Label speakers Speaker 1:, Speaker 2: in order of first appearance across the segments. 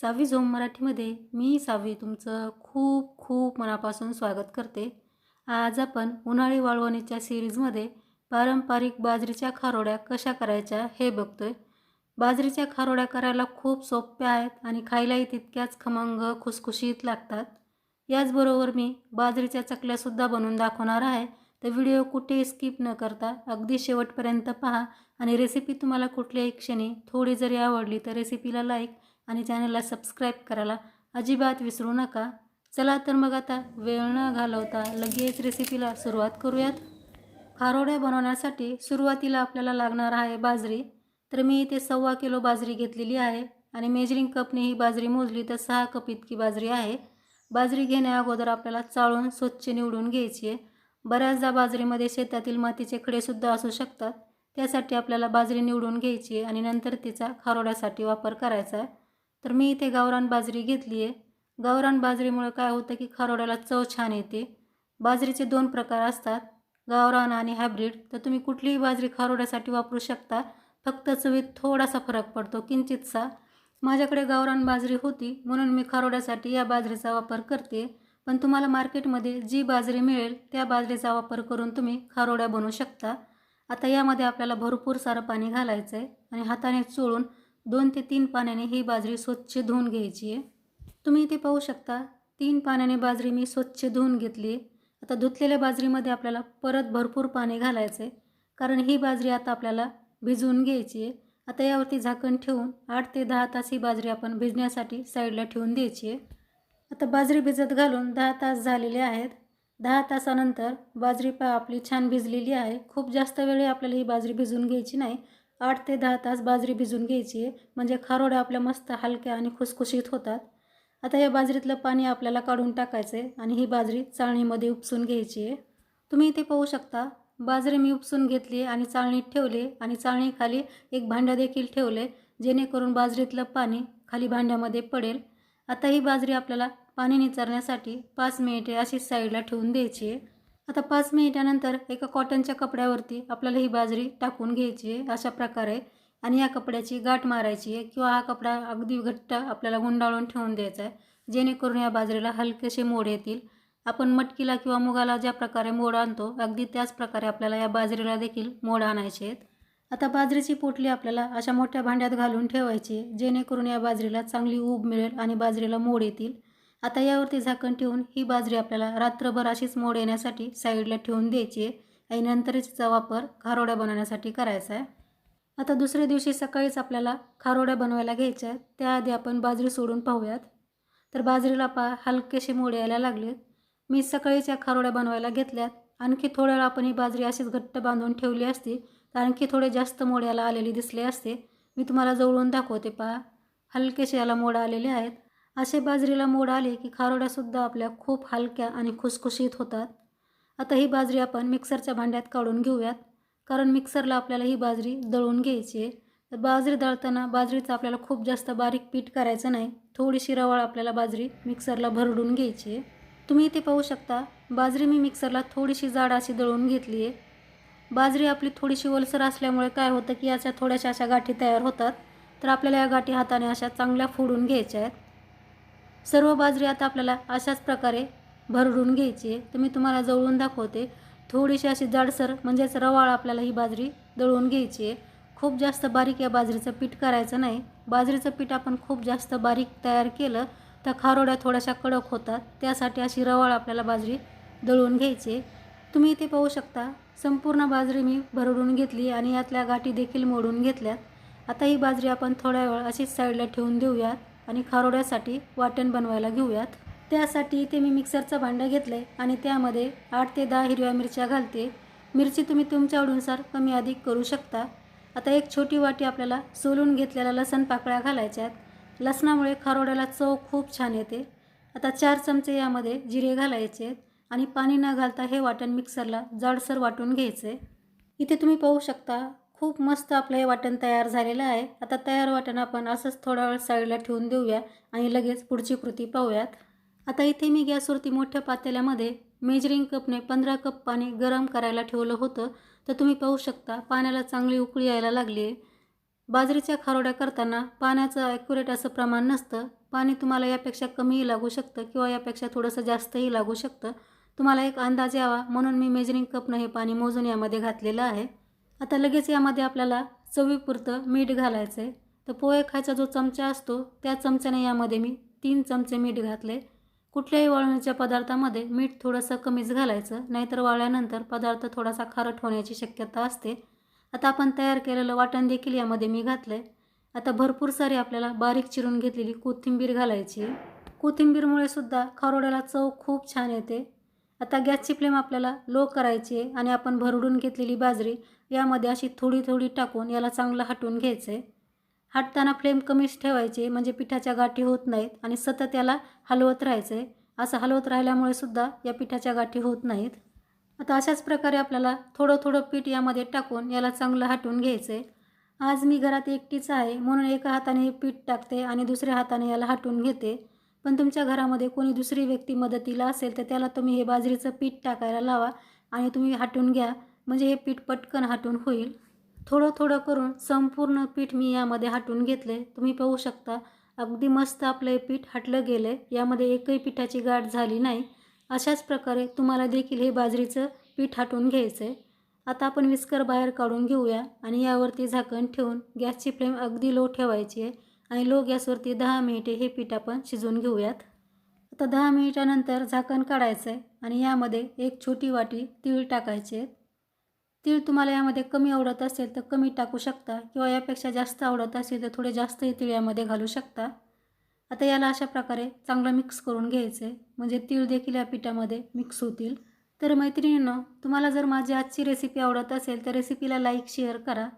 Speaker 1: सावी zone मराठीमध्ये मी सावी तुमचं खूप खूप मनापासून स्वागत करते. आज आपण उन्हाळी वाळवणीच्या सिरीजमध्ये पारंपरिक बाजरीच्या खारोड्या कशा करायच्या हे बघतोय. बाजरीच्या खारोड्या करायला खूप सोप्या आहेत आणि खायलाही तितक्याच खमंग खुसखुशीत लागतात. याचबरोबर मी बाजरीच्या चकल्यासुद्धा बनवून दाखवणार आहे. तर व्हिडिओ कुठेही स्किप न करता अगदी शेवटपर्यंत पहा आणि रेसिपी तुम्हाला कुठल्याही क्षणी थोडी जरी आवडली तर रेसिपीला लाईक आणि चॅनलला सबस्क्राईब करायला अजिबात विसरू नका. चला तर मग आता वेळ न घालवता लगेच रेसिपीला सुरुवात करूयात. खारोड्या बनवण्यासाठी सुरुवातीला आपल्याला लागणार आहे बाजरी. तर मी इथे सव्वा किलो बाजरी घेतलेली आहे आणि मेजरिंग कपने ही बाजरी मोजली तर सहा कप इतकी बाजरी आहे. बाजरी घेण्या अगोदर आपल्याला चाळून स्वच्छ निवडून घ्यायची आहे. बऱ्याचदा बाजरीमध्ये शेतातील मातीचे खडेसुद्धा असू शकतात. त्यासाठी आपल्याला बाजरी निवडून घ्यायची आहे आणि नंतर तिचा खारोड्यासाठी वापर करायचा आहे. तर मी इथे गावरान बाजरी घेतली आहे. गावरान बाजरीमुळे काय होतं की खारोड्याला चव छान येते. बाजरीचे दोन प्रकार असतात गावरान आणि हायब्रीड. तर तुम्ही कुठलीही बाजरी खारोड्यासाठी वापरू शकता. फक्त चवीत थोडासा फरक पडतो किंचितसा. माझ्याकडे गावरान बाजरी होती म्हणून मी खारोड्यासाठी या बाजरीचा वापर करते. पण तुम्हाला मार्केटमध्ये जी बाजरी मिळेल त्या बाजरीचा वापर करून तुम्ही खारोड्या बनवू शकता. आता यामध्ये आपल्याला भरपूर सारं पाणी घालायचं आहे आणि हाताने चोळून दोन ते तीन पाण्याने ही बाजरी स्वच्छ धुवून घ्यायची आहे. तुम्ही इथे पाहू शकता तीन पाण्याने बाजरी मी स्वच्छ धुवून घेतली आता धुतलेल्या बाजरीमध्ये आपल्याला परत भरपूर पाणी घालायचं आहे कारण ही बाजरी आता आपल्याला भिजवून घ्यायची आहे. आता यावरती झाकण ठेवून आठ ते दहा तास ही बाजरी आपण भिजण्यासाठी साईडला ठेवून द्यायची आहे. आता बाजरी भिजत घालून दहा तास झालेले आहेत. दहा तासानंतर बाजरी पा आपली छान भिजलेली आहे. खूप जास्त वेळी आपल्याला ही बाजरी भिजवून घ्यायची नाही. आठ ते दहा तास बाजरी भिजून घ्यायची आहे. म्हणजे खारोड्या आपल्या मस्त हलक्या आणि खुसखुशीत होतात. आता या बाजरीतलं पाणी आपल्याला काढून टाकायचं आहे आणि ही बाजरी चाळणीमध्ये उपसून घ्यायची आहे. तुम्ही इथे पाहू शकता बाजरी मी उपसून घेतली आणि चाळणीत ठेवले आणि चाळणीखाली एक भांडं देखील ठेवले जेणेकरून बाजरीतलं पाणी खाली भांड्यामध्ये पडेल. आता ही बाजरी आपल्याला पाणी निचरण्यासाठी पाच मिनिटे अशी साईडला ठेवून द्यायची आहे. आता पाच मिनिटानंतर एका कॉटनच्या कपड्यावरती आपल्याला ही बाजरी टाकून घ्यायची आहे अशा प्रकारे. आणि या कपड्याची गाठ मारायची आहे किंवा हा कपडा अगदी घट्ट आपल्याला गुंडाळून ठेवून द्यायचा आहे जेणेकरून या बाजरीला हलकेसे मोड येतील. आपण मटकीला किंवा मुगाला ज्या प्रकारे मोड आणतो अगदी त्याच प्रकारे आपल्याला या बाजरीला देखील मोड आणायचे आहेत. आता बाजरीची पोटली आपल्याला अशा मोठ्या भांड्यात घालून ठेवायची जेणेकरून या बाजरीला चांगली ऊब मिळेल आणि बाजरीला मोड येतील. आता यावरती झाकण ठेवून ही बाजरी आपल्याला रात्रभर अशीच मोड येण्यासाठी साईडला ठेवून द्यायची आहे. आणि नंतरच तिचा वापर खारोड्या बनवण्यासाठी करायचा आहे. आता दुसऱ्या दिवशी सकाळीच आपल्याला खारोड्या बनवायला घ्यायच्या आहेत. त्याआधी आपण बाजरी सोडून पाहूयात. तर बाजरीला पा हलकेसे मोड यायला लागलेत. मी सकाळीच्या खारोड्या बनवायला घेतल्यात. आणखी थोड्या वेळा आपण ही बाजरी अशीच घट्ट बांधून ठेवली असती तर आणखी थोडे जास्त मोड याला आलेली दिसले असते. मी तुम्हाला जवळून दाखवते पहा. हलकेसे याला मोड आलेले आहेत. असे बाजरीला मोड आले की खारोड्यासुद्धा आपल्या खूप हलक्या आणि खुसखुशीत होतात. आता ही बाजरी आपण मिक्सरच्या भांड्यात काढून घेऊयात. कारण मिक्सरला आपल्याला ही बाजरी दळून घ्यायची आहे. तर बाजरी दळताना बाजरीचं आपल्याला खूप जास्त बारीक पीठ करायचं नाही. थोडीशी रवाळ आपल्याला बाजरी मिक्सरला भरडून घ्यायची आहे. तुम्ही इथे पाहू शकता बाजरी मी मिक्सरला थोडीशी जाड अशी दळून घेतली आहे. बाजरी आपली थोडीशी ओलसर असल्यामुळे काय होतं की याच्या थोड्याशा अशा गाठी तयार होतात. तर आपल्याला या गाठी हाताने अशा चांगल्या फोडून घ्यायच्या आहेत. सर्व बाजरी आता आपल्याला अशाच प्रकारे भरडून घ्यायची आहे. तर मी तुम्हाला जवळून दाखवते. थोडीशी अशी जाडसर म्हणजेच रवाळ आपल्याला ही बाजरी दळून घ्यायची आहे. खूप जास्त बारीक या बाजरीचं पीठ करायचं नाही. बाजरीचं पीठ आपण खूप जास्त बारीक तयार केलं तर खारोड्या थोड्याशा कडक होतात. त्यासाठी अशी रवाळ आपल्याला बाजरी दळून घ्यायची तुम्ही इथे पाहू शकता संपूर्ण बाजरी मी भरडून घेतली आणि यातल्या गाठी देखील मोडून घेतल्यात. आता ही बाजरी आपण थोड्या वेळ अशीच साईडला ठेवून देऊयात. आणि खारोड्यासाठी वाटण बनवायला घेऊयात. त्यासाठी इथे मी मिक्सरचं भांडं घेतलं आहे आणि त्यामध्ये आठ ते दहा हिरव्या मिरच्या घालते. मिरची तुम्ही तुमच्या आवडीनुसार कमी अधिक करू शकता. आता एक छोटी वाटी आपल्याला सोलून घेतलेल्या लसण पाकळ्या घालायच्या आहेत लसणामुळे खारोड्याला चव खूप छान येते. आता चार चमचे यामध्ये जिरे घालायचे आहेत आणि पाणी न घालता हे वाटण मिक्सरला जाडसर वाटून घ्यायचं. आहे इथे तुम्ही पाहू शकता खूप मस्त आपलं हे वाटण तयार झालेलं आहे. आता तयार वाटण आपण असंच थोडा वेळ साईडला ठेवून देऊया आणि लगेच पुढची कृती पाहूयात. आता इथे मी गॅसवरती मोठ्या पातेल्यामध्ये मेजरिंग कपने पंधरा कप पाणी गरम करायला ठेवलं होतं. तर तुम्ही पाहू शकता पाण्याला चांगली उकळी यायला लागली आहे. बाजरीच्या खारोड्या करताना पाण्याचं ॲक्युरेट असं प्रमाण नसतं. पाणी तुम्हाला यापेक्षा कमीही लागू शकतं किंवा यापेक्षा थोडंसं जास्तही लागू शकतं. तुम्हाला एक अंदाज यावा म्हणून मी मेजरिंग कपनं हे पाणी मोजून यामध्ये घातलेलं आहे. आता लगेच यामध्ये आपल्याला चवीपुरतं मीठ घालायचं आहे तर पोहे खायचा जो चमचा असतो त्या चमच्याने यामध्ये मी तीन चमचे मीठ घातले. कुठल्याही वाळण्याच्या पदार्थामध्ये मीठ थोडंसं कमीच घालायचं नाहीतर वाळल्यानंतर पदार्थ थोडासा खारट होण्याची शक्यता असते. आता आपण तयार केलेलं वाटण देखील यामध्ये मी घातलं आहे आता भरपूर सारी आपल्याला बारीक चिरून घेतलेली कोथिंबीर घालायची. कोथिंबीरमुळे सुद्धा खारोड्याला चव खूप छान येते. आता गॅसची फ्लेम आपल्याला लो करायची आहे आणि आपण भरडून घेतलेली बाजरी यामध्ये अशी थोडी थोडी टाकून याला चांगलं हटवून घ्यायचं आहे हटताना फ्लेम कमीच ठेवायची म्हणजे पिठाच्या गाठी होत नाहीत आणि सतत याला हलवत राहायचं आहे असं हलवत राहिल्यामुळे सुद्धा या पिठाच्या गाठी होत नाहीत. आता अशाच प्रकारे आपल्याला थोडं थोडं पीठ यामध्ये टाकून याला चांगलं हटवून घ्यायचं आहे आज मी घरात एकटीच आहे म्हणून एका हाताने पीठ टाकते आणि दुसऱ्या हाताने याला हटवून घेते. पण तुमच्या घरामध्ये कोणी दुसरी व्यक्ती मदतीला असेल तर त्याला तुम्ही हे बाजरीचं पीठ टाकायला लावा आणि तुम्ही हाटून घ्या. म्हणजे हे पीठ पटकन हटून होईल. थोडं थोडं करून संपूर्ण पीठ मी यामध्ये हटून घेतले तुम्ही पाहू शकता अगदी मस्त आपलं हे पीठ हटलं गेलं आहे यामध्ये एकही पिठाची गाठ झाली नाही. अशाच प्रकारे तुम्हाला देखील हे बाजरीचं पीठ हाटून घ्यायचं आहे आता आपण विस्कर बाहेर काढून घेऊया आणि यावरती झाकण ठेवून गॅसची फ्लेम अगदी लो ठेवायची आहे. आणि लो गॅसवरती दहा मिनिटे हे पीठ आपण शिजवून घेऊयात. आता दहा मिनिटानंतर झाकण काढायचं आहे आणि यामध्ये एक छोटी वाटी तीळ टाकायचे तीळ तुम्हाला यामध्ये कमी आवडत असेल तर कमी टाकू शकता किंवा यापेक्षा जास्त आवडत असेल तर थोडे जास्तही तीळ यामध्ये घालू शकता. आता याला अशा प्रकारे चांगलं मिक्स करून घ्यायचं आहे म्हणजे तीळ देखील या पिठामध्ये मिक्स होतील. तर मैत्रिणींनो तुम्हाला जर माझी आजची रेसिपी आवडत असेल तर रेसिपीला लाईक शेअर करा.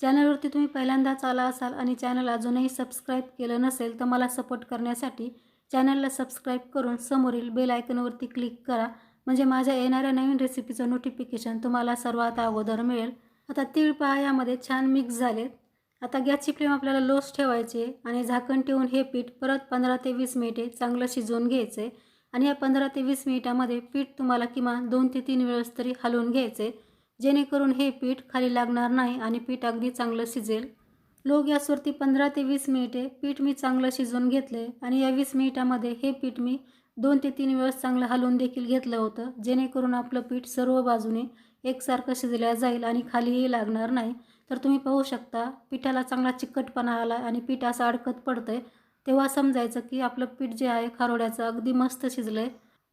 Speaker 1: चॅनलवरती तुम्ही पहिल्यांदाच आला असाल आणि चॅनल अजूनही सबस्क्राईब केलं नसेल तर मला सपोर्ट करण्यासाठी चॅनलला सबस्क्राईब करून समोरील बेल आयकनवरती क्लिक करा. म्हणजे माझ्या येणाऱ्या नवीन रेसिपीचं नोटिफिकेशन तुम्हाला सर्वात अगोदर मिळेल. आता तीळ पहा यामध्ये छान मिक्स झालेत आता गॅसची फ्लेम आपल्याला लोस ठेवायची आणि झाकण ठेवून हे पीठ परत पंधरा ते वीस मिनिटे चांगलं शिजवून घ्यायचं आणि या पंधरा ते वीस मिनिटामध्ये पीठ तुम्हाला किमान दोन ते तीन वेळेस तरी हलवून घ्यायचं आहे जेणेकरून हे पीठ खाली लागणार नाही आणि पीठ अगदी चांगलं शिजेल. लो गॅसवरती पंधरा ते वीस मिनिटे पीठ मी चांगलं शिजवून घेतलं आहे आणि या वीस मिनिटामध्ये हे पीठ मी दोन ते तीन वेळेस चांगलं हलवून देखील घेतलं होतं. जेणेकरून आपलं पीठ सर्व बाजूने एकसारखं शिजल्या जाईल आणि खालीही लागणार नाही. तर तुम्ही पाहू शकता पिठाला चांगला चिकटपणा आला आणि पीठ असं अडकत पडतं आहे तेव्हा समजायचं की आपलं पीठ जे आहे खारोड्याचं अगदी मस्त शिजलं आहे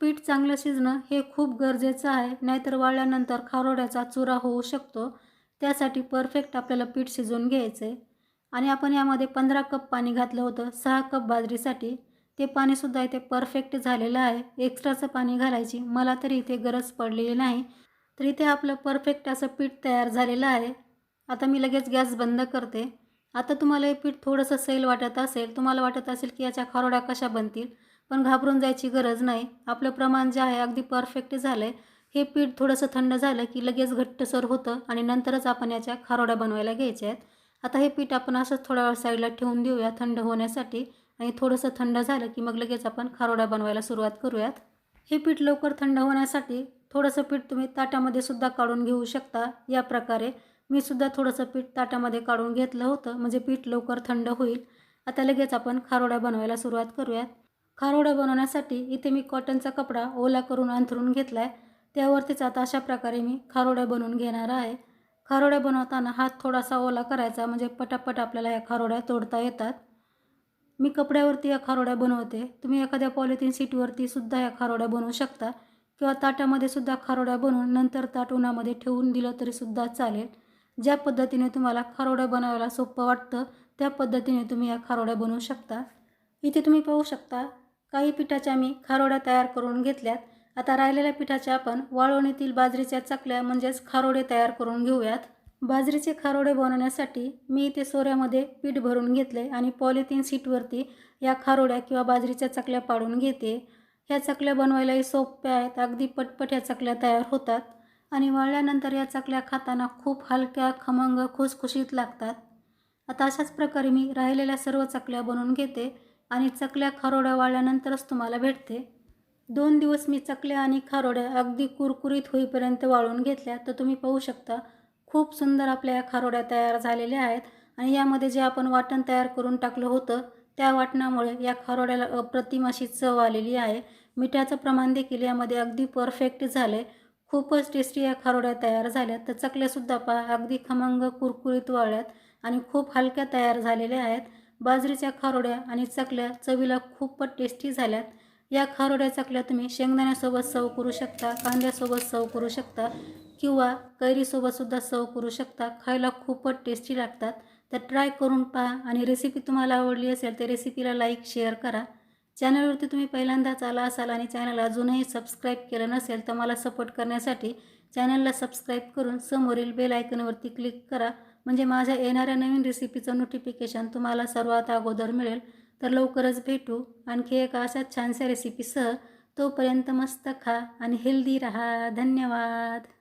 Speaker 1: पीठ चांगलं शिजणं हे खूप गरजेचं आहे नाहीतर वाळल्यानंतर खारोड्याचा चुरा होऊ शकतो. त्यासाठी परफेक्ट आपल्याला पीठ शिजवून घ्यायचं आहे आणि आपण यामध्ये पंधरा कप पाणी घातलं होतं सहा कप बाजरीसाठी. ते पाणीसुद्धा इथे परफेक्ट झालेलं आहे. एक्स्ट्राचं पाणी घालायची मला तरी इथे गरज पडलेली नाही. तर इथे आपलं परफेक्ट असं पीठ तयार झालेलं आहे. आता मी लगेच गॅस बंद करते. आता तुम्हाला हे पीठ थोडंसं सैल वाटत असेल तुम्हाला वाटत असेल की याच्या खारोड्या कशा बनतील पण घाबरून जायची गरज नाही. आपलं प्रमाण जे आहे अगदी परफेक्ट झालं आहे हे पीठ थोडंसं थंड झालं की लगेच घट्टसर होतं आणि नंतरच आपण याच्या खारोड्या बनवायला घ्यायच्या आहेत. आता हे पीठ आपण असंच थोड्या वेळ साईडला ठेवून देऊया थंड होण्यासाठी आणि थोडंसं थंड झालं की मग लगेच आपण खारोड्या बनवायला सुरुवात करूयात. हे पीठ लवकर थंड होण्यासाठी थोडंसं पीठ तुम्ही ताटामध्ये सुद्धा काढून घेऊ शकता. या प्रकारे मी सुद्धा थोडंसं पीठ ताटामध्ये काढून घेतलं होतं. म्हणजे पीठ लवकर थंड होईल. आता लगेच आपण खारोड्या बनवायला सुरुवात करूयात. खारोड्या बनवण्यासाठी इथे मी कॉटनचा कपडा ओला करून अंथरून घेतला आहे त्यावरतीच आता अशा प्रकारे मी खारोड्या बनवून घेणार आहे. खारोड्या बनवताना हात थोडासा ओला करायचा म्हणजे पटापट आपल्याला या खारोड्या तोडता येतात. मी कपड्यावरती या खारोड्या बनवते. तुम्ही एखाद्या पॉलिथिन सीटवरती सुद्धा या खारोड्या बनवू शकता. किंवा ताटामध्ये सुद्धा खारोड्या बनवून नंतर ताट उन्हामध्ये ठेवून दिलं तरीसुद्धा चालेल. ज्या पद्धतीने तुम्हाला खारोड्या बनवायला सोपं वाटतं त्या पद्धतीने तुम्ही या खारोड्या बनवू शकता. इथे तुम्ही पाहू शकता काही पिठाच्या मी खारोड्या तयार करून घेतल्यात. आता राहिलेल्या पिठाच्या आपण वाळवणीतील बाजरीच्या चकल्या म्हणजेच खारोडे तयार करून घेऊयात. बाजरीचे खारोडे बनवण्यासाठी मी इथे सोऱ्यामध्ये पीठ भरून घेतले आणि पॉलिथिन सीटवरती या खारोड्या किंवा बाजरीच्या चकल्या पाडून घेते. ह्या चकल्या बनवायलाही सोप्या आहेत अगदी पटपट ह्या चकल्या तयार होतात आणि वाळल्यानंतर या चकल्या खाताना खूप हलक्या खमंग खुसखुशीत लागतात. आता अशाच प्रकारे मी राहिलेल्या सर्व चकल्या बनवून घेते. आणि चकल्या खारोड्या वाळल्यानंतरच तुम्हाला भेटते. दोन दिवस मी चकल्या आणि खारोड्या अगदी कुरकुरीत होईपर्यंत वाळून घेतल्या तर तुम्ही पाहू शकता खूप सुंदर आपल्या या खारोड्या तयार झालेल्या आहेत आणि यामध्ये जे आपण वाटण तयार करून टाकलं होतं त्या वाटणामुळे या खारोड्याला अप्रतिम अशी चव आलेली आहे. मिठाचं प्रमाण देखील यामध्ये अगदी परफेक्ट झालं आहे खूपच टेस्टी या खारोड्या तयार झाल्यात तर चकल्यासुद्धा पहा अगदी खमंग कुरकुरीत वाळल्यात आणि खूप हलक्या तयार झालेल्या आहेत. बाजरीच्या खारोड्या आणि चकल्या चवीला खूपच टेस्टी झाल्यात. या खारोड्या चकल्या तुम्ही शेंगदाण्यासोबत सर्व करू शकता कांद्यासोबत सर्व करू शकता किंवा कैरीसोबतसुद्धा सर्व करू शकता. खायला खूपच टेस्टी लागतात. तर ट्राय करून पहा आणि रेसिपी तुम्हाला आवडली असेल तर रेसिपीला लाईक शेअर करा. चॅनलवरती तुम्ही पहिल्यांदाच आला असाल आणि चॅनल अजूनही सबस्क्राईब केलं नसेल तर मला सपोर्ट करण्यासाठी चॅनलला सबस्क्राईब करून समोरील बेल आयकनवरती क्लिक करा. म्हणजे माझ्या येणाऱ्या नवीन रेसिपीचं नोटिफिकेशन तुम्हाला सर्वात अगोदर मिळेल. तर लवकरच भेटू. आणखी एका अशाच छानशा रेसिपीसह तोपर्यंत मस्त खा आणि हेल्दी रहा. धन्यवाद.